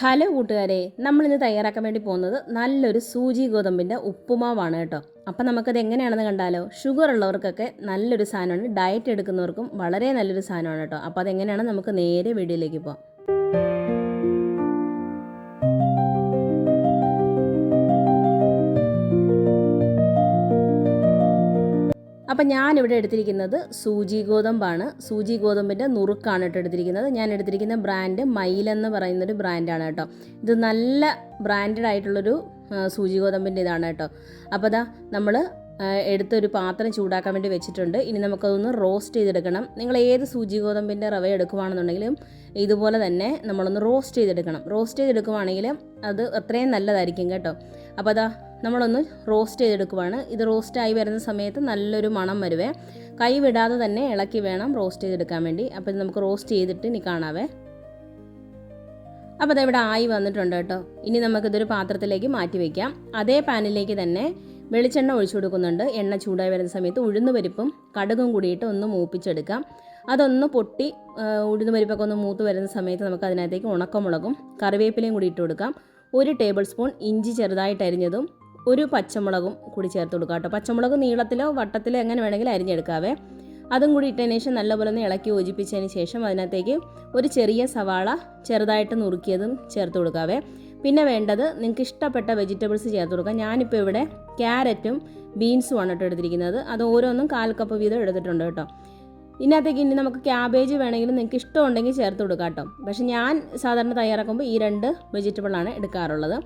Hello കൂട്ടുകാരെ നമ്മളിന്ന് തയ്യാറാക്കാൻ വേണ്ടി പോകുന്നത് നല്ലൊരു സൂചി ഗോതമ്പിന്റെ ഉപ്പുമാവാണ് കേട്ടോ. അപ്പം നമുക്കത് എങ്ങനെയാണെന്ന് കണ്ടാലോ? ഷുഗർ ഉള്ളവർക്കൊക്കെ നല്ലൊരു സാധനമാണ്. ഡയറ്റ് എടുക്കുന്നവർക്കും വളരെ നല്ലൊരു സാധനമാണ് കേട്ടോ. അപ്പോൾ അതെങ്ങനെയാണ് നമുക്ക് നേരെ വീഡിയോയിലേക്ക് പോകാം അപ്പം ഞാനിവിടെ എടുത്തിരിക്കുന്നത് സൂചി ഗോതമ്പാണ്. സൂചി ഗോതമ്പിന്റെ നുറുക്കാണ് കേട്ടോ എടുത്തിരിക്കുന്നത്. ഞാൻ എടുത്തിരിക്കുന്ന ബ്രാൻഡ് മൈലെന്ന് പറയുന്നൊരു ബ്രാൻഡാണ് കേട്ടോ. ഇത് നല്ല ബ്രാൻഡഡ് ആയിട്ടുള്ളൊരു സൂചി ഗോതമ്പിന്റെ ഇതാണ് കേട്ടോ. അപ്പോൾ അതാ നമ്മൾ എടുത്തൊരു പാത്രം ചൂടാക്കാൻ വേണ്ടി വെച്ചിട്ടുണ്ട്. ഇനി നമുക്കതൊന്ന് റോസ്റ്റ് ചെയ്തെടുക്കണം. നിങ്ങൾ ഏത് സൂചി ഗോതമ്പിന്റെ റവ എടുക്കുവാണെന്നുണ്ടെങ്കിലും ഇതുപോലെ തന്നെ നമ്മളൊന്ന് റോസ്റ്റ് ചെയ്തെടുക്കണം. റോസ്റ്റ് ചെയ്തെടുക്കുവാണെങ്കിൽ അത് അത്രയും നല്ലതായിരിക്കും കേട്ടോ. അപ്പോൾ അതാ നമ്മളൊന്ന് റോസ്റ്റ് ചെയ്തെടുക്കുവാണ്. ഇത് റോസ്റ്റായി വരുന്ന സമയത്ത് നല്ലൊരു മണം വരുവേ. കൈ വിടാതെ തന്നെ ഇളക്കി വേണം റോസ്റ്റ് ചെയ്തെടുക്കാൻ വേണ്ടി. അപ്പോൾ ഇത് നമുക്ക് റോസ്റ്റ് ചെയ്തിട്ട് ഇനി കാണാവേ. അപ്പോൾ ഇവിടെ ആയി വന്നിട്ടുണ്ട് കേട്ടോ. ഇനി നമുക്കിതൊരു പാത്രത്തിലേക്ക് മാറ്റി വയ്ക്കാം അതേ പാനിലേക്ക് തന്നെ വെളിച്ചെണ്ണ ഒഴിച്ചു കൊടുക്കുന്നുണ്ട്. എണ്ണ ചൂടായി വരുന്ന സമയത്ത് ഉഴുന്ന് പരിപ്പും കടുകും കൂടിയിട്ട് ഒന്ന് മൂപ്പിച്ചെടുക്കാം. അതൊന്ന് പൊട്ടി ഉഴുന്ന് പരിപ്പൊക്കെ ഒന്ന് മൂത്ത് വരുന്ന സമയത്ത് നമുക്ക് അതിനകത്തേക്ക് ഉണക്കമുളകും കറിവേപ്പിലയും കൂടി ഇട്ട് കൊടുക്കാം. ഒരു ടേബിൾ സ്പൂൺ ഇഞ്ചി ചെറുതായിട്ട് അരിഞ്ഞതും ഒരു പച്ചമുളകും കൂടി ചേർത്ത് കൊടുക്കാം കേട്ടോ. പച്ചമുളക് നീളത്തിലോ വട്ടത്തിലോ എങ്ങനെ വേണമെങ്കിലും അരിഞ്ഞെടുക്കാവേ. അതും കൂടി ഇട്ടതിന് ശേഷം നല്ലപോലെ ഒന്ന് ഇളക്കി യോജിപ്പിച്ചതിന് ശേഷം അതിനകത്തേക്ക് ഒരു ചെറിയ സവാള ചെറുതായിട്ട് നുറുക്കിയതും ചേർത്ത് കൊടുക്കാവേ. പിന്നെ വേണ്ടത് നിങ്ങൾക്ക് ഇഷ്ടപ്പെട്ട വെജിറ്റബിൾസ് ചേർത്ത് കൊടുക്കാം. ഞാനിപ്പോൾ ഇവിടെ ക്യാരറ്റും ബീൻസുമാണ് കേട്ടോ എടുത്തിരിക്കുന്നത്. അത് ഓരോന്നും കാൽ കപ്പ് വീതം എടുത്തിട്ടുണ്ട് കേട്ടോ. ഇതിനകത്തേക്ക് ഇനി നമുക്ക് ക്യാബേജ് വേണമെങ്കിലും നിങ്ങൾക്ക് ഇഷ്ടമുണ്ടെങ്കിൽ ചേർത്ത് കൊടുക്കാം കേട്ടോ. പക്ഷെ ഞാൻ സാധാരണ തയ്യാറാക്കുമ്പോൾ ഈ രണ്ട് വെജിറ്റബിളാണ് എടുക്കാറുള്ളത്.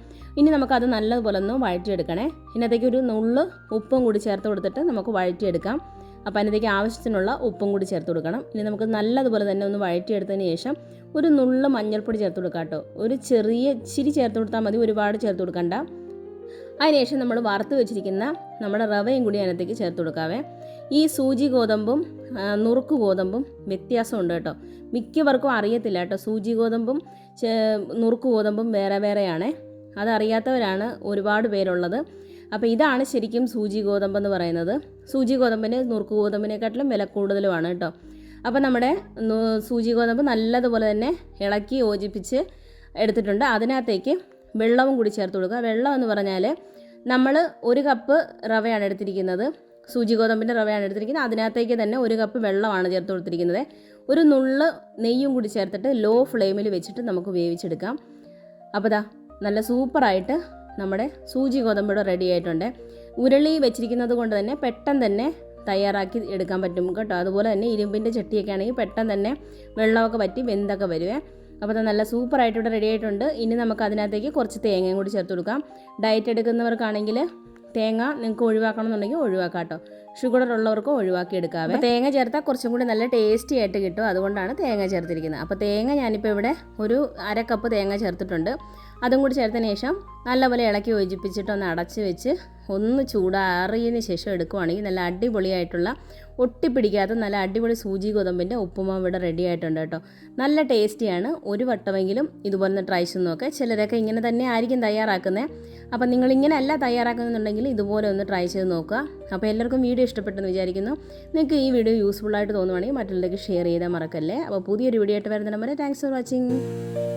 ഇനി നമുക്കത് നല്ലതുപോലെ ഒന്ന് വഴറ്റിയെടുക്കണേ. ഇതിനകത്തേക്ക് ഒരു നുള്ള് ഉപ്പും കൂടി ചേർത്ത് കൊടുത്തിട്ട് നമുക്ക് വഴറ്റിയെടുക്കാം. അപ്പോൾ അതിനകത്തേക്ക് ആവശ്യത്തിനുള്ള ഉപ്പും കൂടി ചേർത്ത് കൊടുക്കണം. ഇനി നമുക്ക് നല്ലതുപോലെ തന്നെ ഒന്ന് വഴറ്റിയെടുത്തതിന് ശേഷം ഒരു നുള്ള് മഞ്ഞൾപ്പൊടി ചേർത്ത് കൊടുക്കാം കേട്ടോ. ഒരു ചെറിയ ഇച്ചിരി ചേർത്ത് കൊടുത്താൽ മതി ഒരുപാട് ചേർത്ത് കൊടുക്കണ്ട. അതിനുശേഷം നമ്മൾ വറുത്ത് വെച്ചിരിക്കുന്ന നമ്മുടെ റവയും കൂടി അതിനകത്തേക്ക് ചേർത്ത് കൊടുക്കാവേ. ഈ സൂചി ഗോതമ്പും നുറുക്ക് ഗോതമ്പും വ്യത്യാസമുണ്ട് കേട്ടോ. മിക്കവർക്കും അറിയത്തില്ല കേട്ടോ. സൂചി ഗോതമ്പും നുറുക്ക് ഗോതമ്പും വേറെ വേറെയാണ്. അതറിയാത്തവരാണ് ഒരുപാട് പേരുള്ളത്. അപ്പോൾ ഇതാണ് ശരിക്കും സൂചി ഗോതമ്പ് എന്ന് പറയുന്നത്. സൂചി ഗോതമ്പിന് നുറുക്ക് ഗോതമ്പിനെക്കാട്ടിലും വില കൂടുതലുമാണ് കേട്ടോ. അപ്പോൾ നമ്മുടെ സൂചി ഗോതമ്പ് നല്ലതുപോലെ തന്നെ ഇളക്കി യോജിപ്പിച്ച് എടുത്തിട്ടുണ്ട്. അതിനകത്തേക്ക് വെള്ളവും കൂടി ചേർത്ത് കൊടുക്കുക. വെള്ളം എന്ന് പറഞ്ഞാൽ നമ്മൾ ഒരു കപ്പ് റവയാണ് എടുത്തിരിക്കുന്നത്. സൂചി ഗോതമ്പിന്റെ റവയാണ് എടുത്തിരിക്കുന്നത്. അതിനകത്തേക്ക് തന്നെ ഒരു കപ്പ് വെള്ളമാണ് ചേർത്ത് കൊടുത്തിരിക്കുന്നത്. ഒരു നുള്ള് നെയ്യും കൂടി ചേർത്തിട്ട് ലോ ഫ്ലെയിമിൽ വെച്ചിട്ട് നമുക്ക് വേവിച്ചെടുക്കാം. അപ്പോൾ ദാ നല്ല സൂപ്പറായിട്ട് നമ്മുടെ സൂചി ഗോതമ്പ് റെഡി ആയിട്ടുണ്ട്. ഉരുളി വെച്ചിരിക്കുന്നത് കൊണ്ട് തന്നെ പെട്ടെന്ന് തന്നെ തയ്യാറാക്കി എടുക്കാൻ പറ്റും കേട്ടോ. അതുപോലെ തന്നെ ഇരുമ്പിന്റെ ചട്ടിയൊക്കെ ആണെങ്കിൽ പെട്ടെന്ന് തന്നെ വെള്ളമൊക്കെ പറ്റി വെന്തൊക്കെ വരുവേ. അപ്പോൾ അത് നല്ല സൂപ്പറായിട്ട് ഇവിടെ റെഡി ആയിട്ടുണ്ട്. ഇനി നമുക്ക് അതിനകത്തേക്ക് കുറച്ച് തേങ്ങയും കൂടി ചേർത്ത് കൊടുക്കാം. ഡയറ്റ് എടുക്കുന്നവർക്കാണെങ്കിൽ തേങ്ങ നിങ്ങൾക്ക് ഒഴിവാക്കണമെന്നുണ്ടെങ്കിൽ ഒഴിവാക്കാം കേട്ടോ. ഷുഗർ ഉള്ളവർക്ക് ഒഴിവാക്കി എടുക്കാവേ തേങ്ങ ചേർത്താൽ കുറച്ചും കൂടി നല്ല ടേസ്റ്റി ആയിട്ട് കിട്ടും. അതുകൊണ്ടാണ് തേങ്ങ ചേർത്തിരിക്കുന്നത്. അപ്പോൾ തേങ്ങ ഞാനിപ്പോൾ ഇവിടെ ഒരു അര കപ്പ് തേങ്ങ ചേർത്തിട്ടുണ്ട്. അതും കൂടി ചേർത്തതിന് ശേഷം നല്ലപോലെ ഇളക്കി യോജിപ്പിച്ചിട്ടൊന്ന് അടച്ച് വെച്ച് ഒന്ന് ചൂടാറിയതിന് ശേഷം എടുക്കുവാണെങ്കിൽ നല്ല അടിപൊളിയായിട്ടുള്ള ഒട്ടിപ്പിടിക്കാത്ത നല്ല അടിപൊളി സൂചി ഗോതമ്പിന്റെ ഉപ്പുമാവ് ഇവിടെ റെഡി ആയിട്ടുണ്ട് കേട്ടോ. നല്ല ടേസ്റ്റിയാണ് ഒരു വട്ടമെങ്കിലും ഇതുപോലെ ട്രൈ ചെയ്ത് നോക്കുക ചിലരൊക്കെ ഇങ്ങനെ തന്നെ ആയിരിക്കും തയ്യാറാക്കുന്നത് അപ്പം നിങ്ങൾ ഇങ്ങനെ അല്ല തയ്യാറാക്കുന്നുണ്ടെങ്കിൽ ഇതുപോലെ ഒന്ന് ട്രൈ ചെയ്ത് നോക്കുക. അപ്പോൾ എല്ലാവർക്കും വീഡിയോ ഇഷ്ടപ്പെട്ടെന്ന് വിചാരിക്കുന്നു. നിങ്ങൾക്ക് ഈ വീഡിയോ യൂസ്ഫുൾ ആയിട്ട് തോന്നുവാണെങ്കിൽ മറ്റുള്ളവർക്ക് ഷെയർ ചെയ്താൽ മറക്കല്ലേ. അപ്പോൾ പുതിയൊരു വീഡിയോ ആയിട്ട് വരുന്ന താങ്ക്സ് ഫോർ വാച്ചിങ്